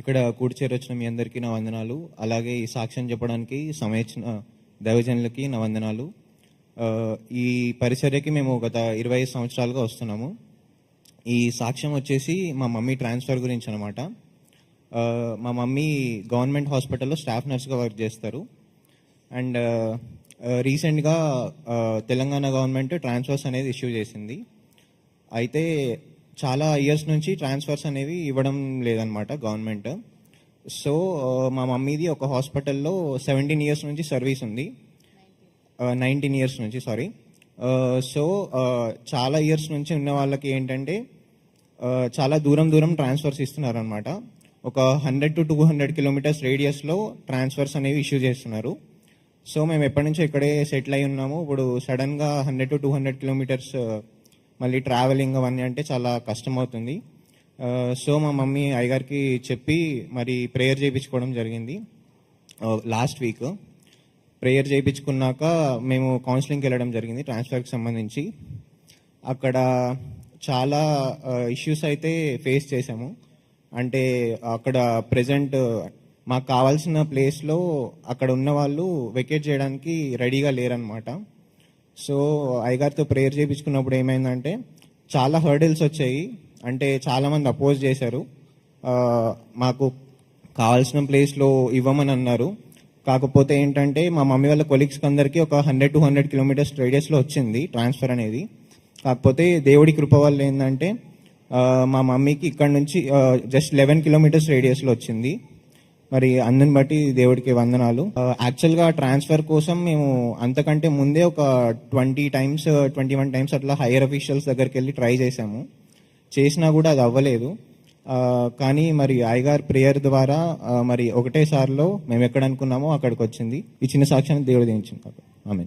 ఇక్కడ కూడి చేరొచ్చిన మీ అందరికీ నా వందనాలు. అలాగే ఈ సాక్ష్యం చెప్పడానికి సమయించిన దైవజనులకి నా వందనాలు. ఈ పరిచర్యకి మేము గత ఇరవై ఐదు సంవత్సరాలుగా వస్తున్నాము. ఈ సాక్ష్యం వచ్చేసి మా మమ్మీ ట్రాన్స్ఫర్ గురించి అనమాట మా మమ్మీ గవర్నమెంట్ హాస్పిటల్లో స్టాఫ్ నర్స్గా వర్క్ చేస్తారు. అండ్ రీసెంట్గా తెలంగాణ గవర్నమెంట్ ట్రాన్స్ఫర్స్ అనేది ఇష్యూ చేసింది. అయితే చాలా ఇయర్స్ నుంచి ట్రాన్స్ఫర్స్ అనేవి ఇవ్వడం లేదనమాట గవర్నమెంట్ సో మా మమ్మీది ఒక హాస్పిటల్లో సెవెంటీన్ ఇయర్స్ నుంచి సర్వీస్ ఉంది. నైన్టీన్ ఇయర్స్ నుంచి సారీ సో చాలా ఇయర్స్ నుంచి ఉన్న వాళ్ళకి ఏంటంటే చాలా దూరం దూరం ట్రాన్స్ఫర్స్ ఇస్తున్నారు అనమాట ఒక hundred to two hundred kilometres రేడియస్లో transfers అనేవి ఇష్యూ చేస్తున్నారు. సో మేము ఎప్పటి నుంచో ఇక్కడే సెటిల్ అయి ఉన్నాము. ఇప్పుడు సడన్గా hundred to two hundred kilometres మళ్ళీ ట్రావెలింగ్ అవన్నీ అంటే చాలా కష్టం అవుతుంది సో మా మమ్మీ అయ్యగారికి చెప్పి మరి ప్రేయర్ చేయించుకోవడం జరిగింది. లాస్ట్ వీక్ ప్రేయర్ చేయించుకున్నాక మేము కౌన్సిలింగ్కి వెళ్ళడం జరిగింది ట్రాన్స్ఫర్కి సంబంధించి. అక్కడ చాలా ఇష్యూస్ అయితే ఫేస్ చేసాము అంటే అక్కడ ప్రజెంట్ మాకు కావాల్సిన ప్లేస్లో అక్కడ ఉన్న వాళ్ళు వెకేట్ చేయడానికి రెడీగా లేరనమాట సో అయ్యగారితో ప్రేయర్ చేయించుకున్నప్పుడు ఏమైందంటే చాలా హర్డిల్స్ వచ్చాయి. అంటే చాలామంది అపోజ్ చేశారు. మాకు కావాల్సిన ప్లేస్లో ఇవ్వమని అన్నారు. కాకపోతే ఏంటంటే మా మమ్మీ వాళ్ళ కొలీగ్స్కి అందరికీ ఒక హండ్రెడ్ టు హండ్రెడ్ కిలోమీటర్స్ రేడియస్లో వచ్చింది ట్రాన్స్ఫర్ అనేది. కాకపోతే దేవుడి కృప వల్ల ఏంటంటే మా మమ్మీకి ఇక్కడ నుంచి జస్ట్ లెవెన్ కిలోమీటర్స్ రేడియస్లో వచ్చింది. మరి అందుని బట్టి దేవుడికి వందనాలు. యాక్చువల్గా ట్రాన్స్ఫర్ కోసం మేము అంతకంటే ముందే ఒక twenty times twenty one times అట్లా హైయర్ అఫీషియల్స్ దగ్గరికి వెళ్ళి ట్రై చేశాము. చేసినా కూడా అది అవ్వలేదు. కానీ మరి అయ్యగారు ప్రేయర్ ద్వారా మరి ఒకటేసారిలో మేము ఎక్కడ అనుకున్నామో అక్కడికి వచ్చింది. ఈ చిన్న సాక్ష్యాన్ని దేవుడు దించింది ఆమె